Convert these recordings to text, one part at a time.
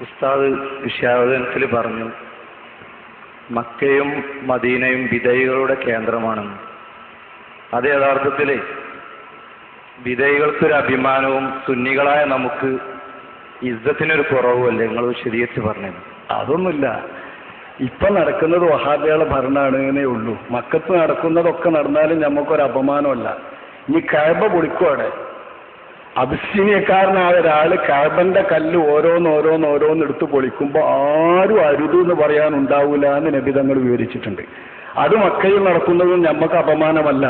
ഉസ്താദ് വിഷയാവതനത്തിൽ പറഞ്ഞു മക്കയും മദീനയും വിധേയികളുടെ കേന്ദ്രമാണെന്ന് അത് യഥാർത്ഥത്തിൽ വിധേയികൾക്കൊരു അഭിമാനവും സുന്നികളായ നമുക്ക് ഇജ്ജത്തിനൊരു കുറവുമല്ലേ? നിങ്ങൾ വിശദീകരിച്ച് പറഞ്ഞത്. അതൊന്നുമില്ല. ഇപ്പൊ നടക്കുന്നത് വഹാബികളെ ഭരണമാണെന്നേ ഉള്ളൂ. മക്കത്ത് നടക്കുന്നതൊക്കെ നടന്നാലും നമുക്കൊരു അപമാനമല്ല. ഇനി കഴബ പൊളിക്കുവാടെ അബിസീനിയക്കാരനായ ഒരാൾ കാബന്റെ കല്ല് ഓരോന്ന് ഓരോന്ന് ഓരോന്ന് എടുത്ത് പൊളിക്കുമ്പോൾ ആരും അരുത് എന്ന് പറയാൻ ഉണ്ടാവൂല എന്ന് നബിതങ്ങൾ വിവരിച്ചിട്ടുണ്ട്. അത് മക്കയിൽ നടക്കുന്നതും നമുക്ക് അപമാനമല്ല.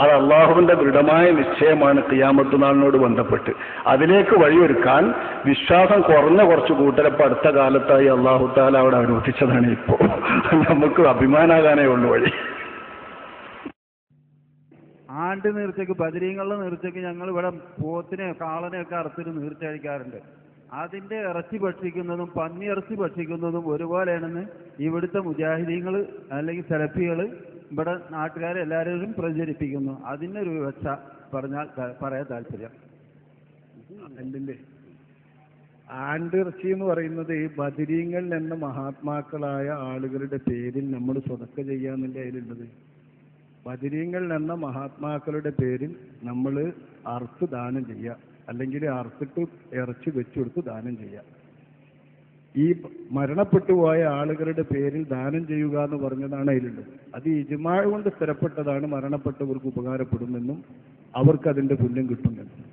അത് അള്ളാഹുവിന്റെ ദൃഢമായ നിശ്ചയമാണ് കിയാമത്തുനാളിനോട് ബന്ധപ്പെട്ട്. അതിലേക്ക് വഴിയൊരുക്കാൻ വിശ്വാസം കുറഞ്ഞ കുറച്ച് കൂട്ടരപ്പ് അടുത്ത കാലത്തായി അള്ളാഹു താല അവിടെ അനുവദിച്ചതാണ് ഇപ്പോൾ. നമുക്ക് അഭിമാനാകാനേ ഉള്ളൂ വഴി. ആണ്ട് നീർച്ചയ്ക്ക് ബദരീങ്ങളുടെ നീർച്ചയ്ക്ക് ഞങ്ങൾ ഇവിടെ പോത്തിനെ കാളനെയൊക്കെ അറുത്തിട്ട് നീർച്ച കഴിക്കാറുണ്ട്. അതിന്റെ ഇറച്ചി ഭക്ഷിക്കുന്നതും പന്നി ഇറച്ചി ഭക്ഷിക്കുന്നതും ഒരുപോലെയാണെന്ന് ഇവിടുത്തെ മുജാഹിദീങ്ങൾ അല്ലെങ്കിൽ സെലഫികൾ ഇവിടെ നാട്ടുകാരെ എല്ലാവരും പ്രചരിപ്പിക്കുന്നു. അതിനൊരു വിവക്ഷ പറഞ്ഞാൽ പറയാൻ താല്പര്യം. അല്ലേ ആണ്ടിറച്ചി എന്ന് പറയുന്നത് ഈ ബദിരീങ്ങൾ എന്ന മഹാത്മാക്കളായ ആളുകളുടെ പേരിൽ നമ്മൾ സ്വതക്ക ചെയ്യാന്നില്ല അതിലുള്ളത്. ബദിരീങ്ങൾ എന്ന മഹാത്മാക്കളുടെ പേരിൽ നമ്മൾ അറുത്ത് ദാനം ചെയ്യുക. അല്ലെങ്കിൽ അറുത്തിട്ട് ഇറച്ചി വെച്ചുകൊടുത്ത് ദാനം ചെയ്യുക. ഈ മരണപ്പെട്ടു പോയ ആളുകളുടെ പേരിൽ ദാനം ചെയ്യുക എന്ന് പറഞ്ഞതാണ് അതിലുള്ളത് അത് ഇജുമായ കൊണ്ട് സ്ഥിരപ്പെട്ടതാണ് മരണപ്പെട്ടവർക്ക് ഉപകാരപ്പെടുമെന്നും അവർക്ക് അതിന്റെ പുല്യം കിട്ടുമെന്നും.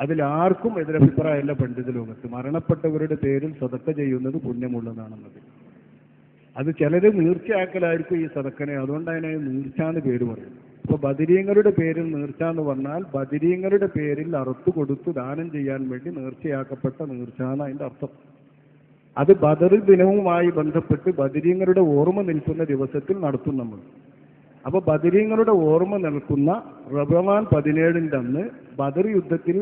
അതിലാർക്കും എതിരഭിപ്രായമല്ല പണ്ഡിത ലോകത്ത് മരണപ്പെട്ടവരുടെ പേരിൽ സ്വതക്ക ചെയ്യുന്നത് പുണ്യമുള്ളതാണെന്നത്. അത് ചിലര് നീർച്ചയാക്കലായിരിക്കും ഈ സതക്കനെ അതുകൊണ്ട് അതിനെ നീർച്ചാന്ന് പേര് പറയും. ഇപ്പൊ ബദിരീങ്ങളുടെ പേരിൽ നീർച്ച എന്ന് പറഞ്ഞാൽ ബദിരീങ്ങളുടെ പേരിൽ അറുത്തു കൊടുത്ത് ദാനം ചെയ്യാൻ വേണ്ടി നീർച്ചയാക്കപ്പെട്ട നീർച്ച എന്ന് അതിന്റെ അർത്ഥം. അത് ബദർ ദിനവുമായി ബന്ധപ്പെട്ട് ബദിരീങ്ങളുടെ ഓർമ്മ നിൽക്കുന്ന ദിവസത്തിൽ നടത്തും നമ്മൾ. അപ്പൊ ബദരീങ്ങളുടെ ഓർമ്മ നിൽക്കുന്ന റബമാൻ പതിനേഴിന്റെ അന്ന് ബദർ യുദ്ധത്തിൽ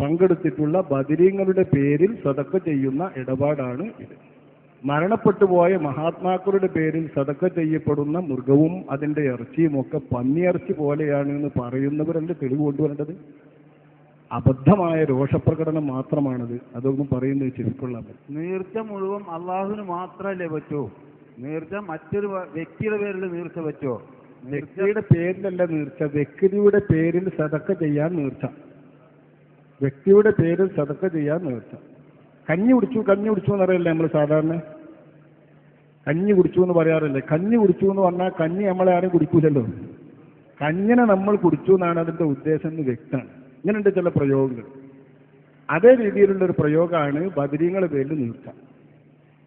പങ്കെടുത്തിട്ടുള്ള ബദരീങ്ങളുടെ പേരിൽ സതക്ക ചെയ്യുന്ന ഇടപാടാണ് ഇത്. മരണപ്പെട്ടു പോയ മഹാത്മാക്കളുടെ പേരിൽ സതക്ക ചെയ്യപ്പെടുന്ന മൃഗവും അതിന്റെ ഇറച്ചിയും ഒക്കെ പന്നിയിറച്ചി പോലെയാണ് എന്ന് പറയുന്നവരല്ലേ തെളിവ് കൊണ്ടുവരേണ്ടത്? അബദ്ധമായ രോഷപ്രകടനം മാത്രമാണത്. അതൊന്നും പറയുന്നത് ചെവിക്കൊള്ളാൻ പറ്റും നീർച്ച മുഴുവൻ അള്ളാഹുവിന് മാത്രമല്ലേ പറ്റൂ? നീർച്ച മറ്റൊരു വ്യക്തിയുടെ പേരിൽ നീർച്ച പറ്റുമോ വ്യക്തിയുടെ പേരിലല്ല നീർച്ച. വ്യക്തിയുടെ പേരിൽ സതക്ക ചെയ്യാൻ നീർച്ച. വ്യക്തിയുടെ പേരിൽ സതക്ക ചെയ്യാൻ നേർച്ച. കഞ്ഞി കുടിച്ചു കഞ്ഞി കുടിച്ചു എന്നറിയില്ലേ നമ്മൾ സാധാരണ? കഞ്ഞി കുടിച്ചു എന്ന് പറയാറില്ലേ? കഞ്ഞി കുടിച്ചു എന്ന് പറഞ്ഞാൽ കഞ്ഞി നമ്മളെ ആരും കുടിക്കൂലല്ലോ. കഞ്ഞിനെ നമ്മൾ കുടിച്ചു എന്നാണ് അതിന്റെ ഉദ്ദേശം എന്ന് വ്യക്തമാണ്. ഇങ്ങനെയുണ്ട് ചില പ്രയോഗങ്ങൾ. അതേ രീതിയിലുള്ള ഒരു പ്രയോഗമാണ് ബദരീങ്ങളുടെ പേരിൽ നീർച്ച.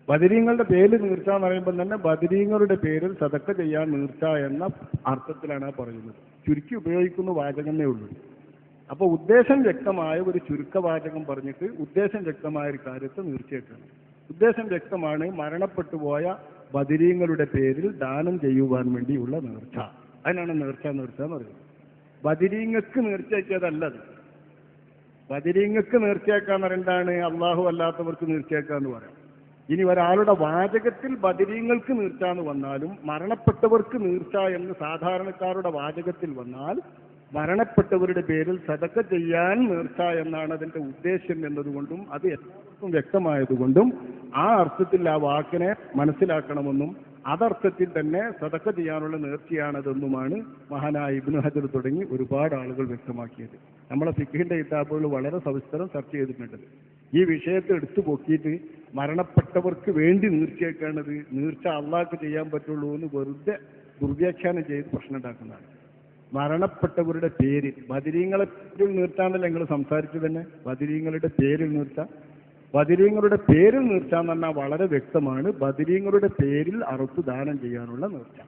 ബദരീങ്ങളുടെ പേര് നീർച്ച എന്ന് പറയുമ്പോൾ തന്നെ ബദരീങ്ങളുടെ പേരിൽ സതക്ക ചെയ്യാൻ നീർച്ച എന്ന അർത്ഥത്തിലാണ് പറയുന്നത്. ചുരുക്കി ഉപയോഗിക്കുന്ന വാചകമേ ഉള്ളൂ. അപ്പൊ ഉദ്ദേശം വ്യക്തമായ ഒരു ചുരുക്കവാചകം പറഞ്ഞിട്ട് ഉദ്ദേശം വ്യക്തമായ ഒരു കാര്യത്തെ നീർച്ചയായിട്ടാണ് ഉദ്ദേശം വ്യക്തമാണ് മരണപ്പെട്ടു പോയ ബദിരീങ്ങളുടെ പേരിൽ ദാനം ചെയ്യുവാൻ വേണ്ടിയുള്ള നേർച്ച. അതിനാണ് നേർച്ച നേർച്ച എന്ന് പറയുന്നത്. ബദിരീങ്ങൾക്ക് നേർച്ചയാക്കിയതല്ലത് ബദിരീങ്ങൾക്ക് നേർച്ചയാക്കാന്ന് പറയണ്ടാണ് അള്ളാഹു അല്ലാത്തവർക്ക് നേർച്ചയാക്കാന്ന് പറയാം. ഇനി ഒരാളുടെ വാചകത്തിൽ ബദിരീങ്ങൾക്ക് നീർച്ച എന്ന് വന്നാലും മരണപ്പെട്ടവർക്ക് നീർച്ച എന്ന് സാധാരണക്കാരുടെ വാചകത്തിൽ വന്നാൽ മരണപ്പെട്ടവരുടെ പേരിൽ സതക്ക ചെയ്യാൻ നേർച്ച എന്നാണ് അതിന്റെ ഉദ്ദേശ്യം എന്നതുകൊണ്ടും അത് എല്ലാവർക്കും വ്യക്തമായതുകൊണ്ടും ആ അർത്ഥത്തിൽ ആ വാക്കിനെ മനസ്സിലാക്കണമെന്നും അതർത്ഥത്തിൽ തന്നെ സതക്ക ചെയ്യാനുള്ള നേർച്ചയാണതെന്നുമാണ് മഹാനായ ഇബ്നു ഹജർ തുടങ്ങി ഒരുപാട് ആളുകൾ വ്യക്തമാക്കിയത്. നമ്മളെ ഫിഖിന്റെ കിതാബുകൾ വളരെ സവിസ്തരം ചർച്ച ചെയ്തിട്ടുണ്ട്. ഈ വിഷയത്തെ എടുത്തു പൊക്കിയിട്ട് മരണപ്പെട്ടവർക്ക് വേണ്ടി നീർച്ചയാക്കേണ്ടത് നീർച്ച അള്ളാഹ്ക്ക് ചെയ്യാൻ പറ്റുള്ളൂ എന്ന് വെറുതെ ദുർവ്യാഖ്യാനം ചെയ്ത് പ്രശ്നം ഉണ്ടാക്കുന്നതാണ്. മരണപ്പെട്ടവരുടെ പേരിൽ വതിരീങ്ങളെ പേരിൽ നിർത്താന്നല്ല നിങ്ങൾ സംസാരിച്ചു തന്നെ? ബദിരീങ്ങളുടെ പേരിൽ നിർത്താം. ബദിരീങ്ങളുടെ പേരിൽ നിർത്താൻ പറഞ്ഞാൽ വളരെ വ്യക്തമാണ്. ബദിരീങ്ങളുടെ പേരിൽ അറുത്ത് ദാനം ചെയ്യാനുള്ള നീർച്ച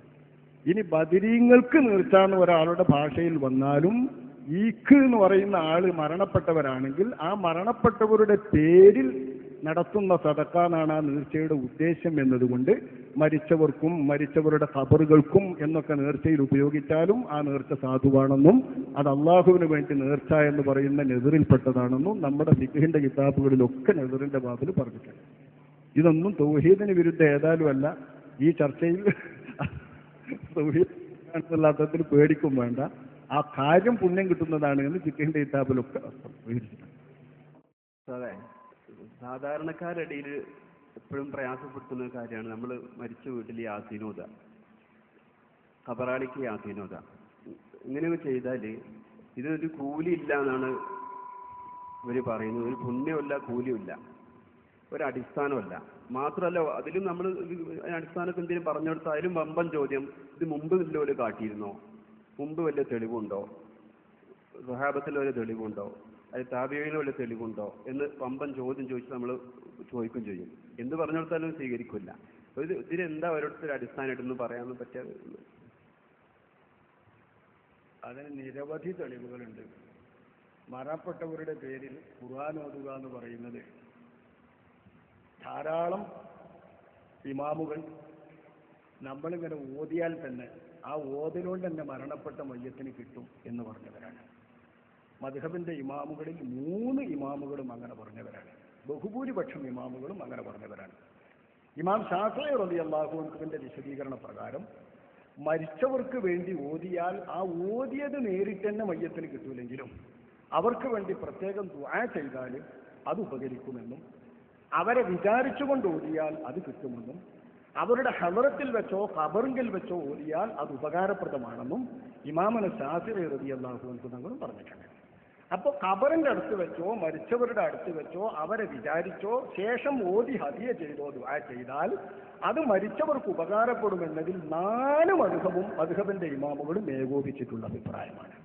ഇനി ബദിരീങ്ങൾക്ക് നിർത്താന്ന് ഒരാളുടെ ഭാഷയിൽ വന്നാലും ഈക്ക് എന്ന് പറയുന്ന ആൾ മരണപ്പെട്ടവരാണെങ്കിൽ ആ മരണപ്പെട്ടവരുടെ പേരിൽ നടത്തുന്ന സദക്കാന്നാണ് ആ നേർച്ചയുടെ ഉദ്ദേശം എന്നതുകൊണ്ട് മരിച്ചവർക്കും മരിച്ചവരുടെ ഖബറുകൾക്കും എന്നൊക്കെ നേർച്ചയിൽ ഉപയോഗിച്ചാലും ആ നേർച്ച സാധുവാണെന്നും അത് അള്ളാഹുവിന് വേണ്ടി നേർച്ച എന്ന് പറയുന്ന നെതിറിൽപ്പെട്ടതാണെന്നും നമ്മുടെ ഫിഖിന്റെ കിതാബുകളിലൊക്കെ നെതിറിന്റെ ബാബിൽ പറഞ്ഞിട്ടുണ്ട്. ഇതൊന്നും തൗഹീദിന് വിരുദ്ധ ഏതായാലും അല്ല. ഈ ചർച്ചയിൽ തൗഹീദ് പേടിക്കും വേണ്ട. ആ കാര്യം പുണ്യം കിട്ടുന്നതാണ് എന്ന് ഫിഖിന്റെ കിതാബിലൊക്കെ വിവരിച്ചിട്ടുണ്ട്. അതെ. സാധാരണക്കാരുടെ ഇടയിൽ എപ്പോഴും പ്രയാസപ്പെടുത്തുന്ന കാര്യമാണ് നമ്മൾ മരിച്ച വീട്ടിൽ യാസീനോദ കബറാളിക്ക് യാസീനോദ ഇങ്ങനെയൊക്കെ ചെയ്താൽ ഇതിനൊരു കൂലി ഇല്ല എന്നാണ് ഇവർ പറയുന്നത്. ഒരു പുണ്യമില്ല കൂലിയുമില്ല. ഒരടിസ്ഥാനമല്ല മാത്രമല്ല അതിലും നമ്മൾ അടിസ്ഥാനത്തിൽ എന്തെങ്കിലും പറഞ്ഞു കൊടുത്താൽ അതിലും വമ്പൻ ചോദ്യം ഇത് മുമ്പ് വല്ലവര് കാട്ടിയിരുന്നോ? മുമ്പ് വല്ല തെളിവുണ്ടോ? സ്വഹാബത്തിൽ വല്ല തെളിവുണ്ടോ? അത് താപിയയിൽ വല്ല തെളിവുണ്ടോ എന്ന് പമ്പൻ ചോദ്യം ചോദിച്ച് നമ്മൾ ചോദിക്കുകയും ചെയ്യും. എന്ത് പറഞ്ഞു കൊടുത്താലും സ്വീകരിക്കില്ല. ഇത് ഇതിലെന്താ ഓരോരുത്തർ അടിസ്ഥാനമായിട്ടൊന്നും പറയാനൊന്നും പറ്റാതെ അതിന് നിരവധി തെളിവുകളുണ്ട്. മരണപ്പെട്ടവരുടെ പേരിൽ ഖുർആൻ ഓതുക എന്ന് പറയുന്നത് ധാരാളം ഇമാമുകൾ നമ്മളിങ്ങനെ ഓതിയാൽ തന്നെ ആ ഓതിലോണ്ട് തന്നെ മരണപ്പെട്ട മയ്യത്തിന് കിട്ടും എന്ന് പറഞ്ഞവരാണ്. മധുഹബിന്റെ ഇമാമുകളിൽ മൂന്ന് ഇമാമുകളും അങ്ങനെ പറഞ്ഞവരാണ്. ബഹുഭൂരിപക്ഷം ഇമാമുകളും അങ്ങനെ പറഞ്ഞവരാണ്. ഇമാം ഷാഫി റബി അള്ളാഹുവിന്റെ വിശദീകരണ പ്രകാരം മരിച്ചവർക്ക് വേണ്ടി ഓതിയാൽ ആ ഓതിയത് നേരിട്ട് തന്നെ മയ്യത്തിന് കിട്ടൂലെങ്കിലും അവർക്ക് വേണ്ടി പ്രത്യേകം ദുആ ചെയ്താൽ അത് ഉപകരിക്കുമെന്നും അവരെ വിചാരിച്ചുകൊണ്ട് ഓതിയാൽ അത് കിട്ടുമെന്നും അവരുടെ ഹലറത്തിൽ വെച്ചോ ഖബറിങ്കിൽ വെച്ചോ ഓതിയാൽ അത് ഉപകാരപ്രദമാണെന്നും ഇമാമന ഷാഫി റബി അള്ളാഹു തങ്ങളും പറഞ്ഞിട്ടുണ്ട്. അപ്പോൾ ഖബറിന്റെ അടുത്ത് വെച്ചോ മരിച്ചവരുടെ അടുത്ത് വെച്ചോ അവരെ വിചാരിച്ചോ ശേഷം ഓതി ഹദിയ ചെയ്തോ ദുആ ചെയ്താൽ അത് മരിച്ചവർക്ക് ഉപകാരപ്പെടുമെന്നതിൽ നാല് മധുഹവും മധുഹവന്റെ ഇമാമുകളും ഏകോപിച്ചിട്ടുള്ള അഭിപ്രായമാണ്.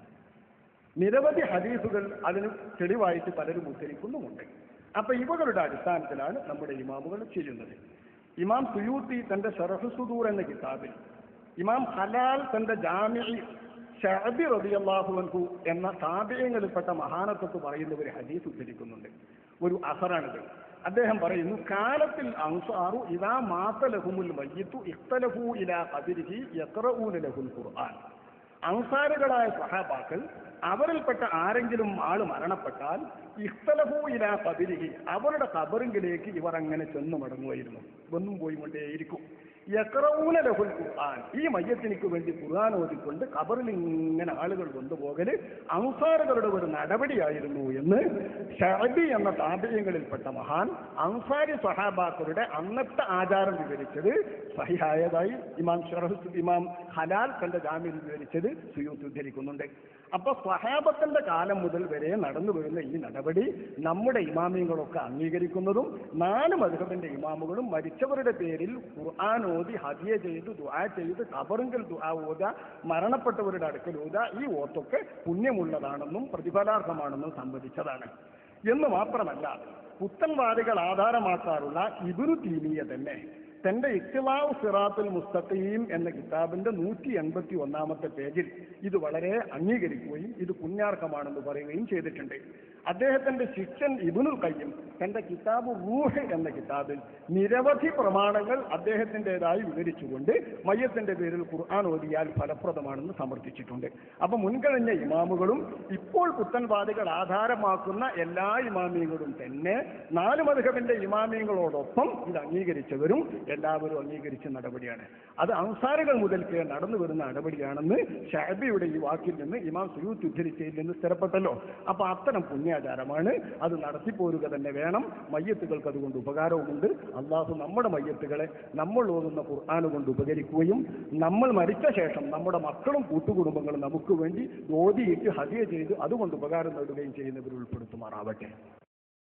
നിരവധി ഹദീസുകൾ അതിന് തെളിവായിട്ട് പലരും ഉദ്ധരിക്കുന്നുമുണ്ട്. അപ്പൊ ഇവകളുടെ അടിസ്ഥാനത്തിലാണ് നമ്മുടെ ഇമാമുകൾ ചെയ്യുന്നത്. ഇമാം സുയൂത്തി തന്റെ ഷറഫ് സുദൂർ എന്ന കിതാബിൽ ഇമാം ഹലാൽ തന്റെ ജാമ്യ ഷഅബി റളിയല്ലാഹു അൻഹു എന്ന താപേയങ്ങളിൽപ്പെട്ട മഹാനത്വത്ത് പറയുന്ന ഒരു ഹദീസ് ഉദ്ധരിക്കുന്നുണ്ട്. ഒരു അസറാണിത്. അദ്ദേഹം പറയുന്നു കാലത്തിൽ അൻസാറു ഇതാ മാത്തലഹുമുൽ വയ്യത്തു ഇഖ്തലഹു ഇലാ അതിരിഹി യഖറഊന ലഹുൽ ഖുർആൻ. അൻസാറുകളായ സഹാബാക്കൾ അവരിൽപ്പെട്ട ആരെങ്കിലും ആൾ മരണപ്പെട്ടാൽ ഇഖ്തലഫു ഇലാ ഖബരിഹി അവരുടെ കബറിങ്കിലേക്ക് ഇവർ അങ്ങനെ ചെന്നു മടങ്ങുമായിരുന്നു. വന്നും പോയി കൊണ്ടേയിരിക്കും ഖുർആൻ. ഈ മയ്യത്തിനിക്ക് വേണ്ടി ഖുർആൻ ഓതിക്കൊണ്ട് ഖബറിൽ ഇങ്ങനെ ആളുകൾ കൊണ്ടുപോകൽ അൻസാറുകളുടെ ഒരു നടപടിയായിരുന്നു എന്ന് ഷഅബി എന്ന താപര്യങ്ങളിൽപ്പെട്ട മഹാൻ അൻസാരി സഹാബാക്കളുടെ അന്നത്തെ ആചാരം വിവരിച്ചത് സഹിഹായതായി ഇമാം ഷറഹ് ഇമാം ഹലാൽ തന്റെ ജാമ്യം വിവരിച്ചത് സുയൂത്ത് ഉദ്ധരിക്കുന്നുണ്ട്. അപ്പൊ സഹാബത്തിന്റെ കാലം മുതൽ വരെ നടന്നു വരുന്ന ഈ നടപടി നമ്മുടെ ഇമാമിയങ്ങളൊക്കെ അംഗീകരിക്കുന്നതും നാല് മധുഹബിന്റെ ഇമാമുകളും മരിച്ചവരുടെ പേരിൽ ഖുർആൻ ഓതി ഹദിയ ചെയ്ത് ദുആ ചെയ്ത് കബറിങ്കൽ ദുആ ഓത മരണപ്പെട്ടവരുടെ അടുക്കൽ ഓത ഈ ഓത്തൊക്കെ പുണ്യമുള്ളതാണെന്നും പ്രതിഫലാർഹമാണെന്നും സംബന്ധിച്ചതാണ് എന്ന് മാത്രമല്ല പുത്തൻവാദികൾ ആധാരമാക്കാറുള്ള ഇബുരു തീമിയ തന്നെ തന്റെ ഇഖ്തിലാവ് സിറാത്തുൽ മുസ്തഖീം എന്ന കിതാബിന്റെ നൂറ്റി എൺപത്തി ഒന്നാമത്തെ പേജിൽ ഇത് വളരെ അംഗീകരിക്കുകയും ഇത് പുണ്യാർഹമാണെന്ന് പറയുകയും ചെയ്തിട്ടുണ്ട്. അദ്ദേഹത്തിന്റെ ശിഷ്യൻ ഇബുനുൽ കയ്യും തന്റെ കിതാബ് റൂഹ് എന്ന കിതാബിൽ നിരവധി പ്രമാണങ്ങൾ അദ്ദേഹത്തിന്റെതായി വിവരിച്ചുകൊണ്ട് മയ്യത്തിന്റെ പേരിൽ ഖുർആൻ ഓതിയാൽ ഫലപ്രദമാണെന്ന് സമർത്ഥിച്ചിട്ടുണ്ട്. അപ്പൊ മുൻകഴിഞ്ഞ ഇമാമുകളും ഇപ്പോൾ പുത്തൻവാദികൾ ആധാരമാക്കുന്ന എല്ലാ ഇമാമിയങ്ങളും തന്നെ നാല് മധുഹബിന്റെ ഇമാമിയങ്ങളോടൊപ്പം ഇത് അംഗീകരിച്ചവരും എല്ലാവരും അംഗീകരിച്ച നടപടിയാണ്. അത് അൻസാറുകൾ മുതൽക്ക് നടന്നു വരുന്ന നടപടിയാണെന്ന് ഷാബിയുടെ ഈ വാക്കിൽ നിന്ന് ഇമാം സുയൂത്ത് ഉദ്ധരിച്ചതിൽ നിന്ന് സ്ഥിരപ്പെട്ടല്ലോ. അപ്പൊ അത്തരം പുണ്യാചാരമാണ് അത് നടത്തിപ്പോരുക തന്നെ വേണം. മയ്യത്തുകൾക്ക് അതുകൊണ്ട് ഉപകാരവുമുണ്ട്. അള്ളാഹു നമ്മുടെ മയ്യത്തുകളെ നമ്മൾ ഓതുന്ന ഖുർആാന് കൊണ്ട് ഉപകരിക്കുകയും നമ്മൾ മരിച്ച ശേഷം നമ്മുടെ മക്കളും കൂട്ടുകുടുംബങ്ങളും നമുക്ക് വേണ്ടി ഓതിയിട്ട് ഹതിയ ചെയ്ത് അതുകൊണ്ട് ഉപകാരം നേടുകയും ചെയ്യുന്നവർ ഉൾപ്പെടുത്തുമാറാവട്ടെ.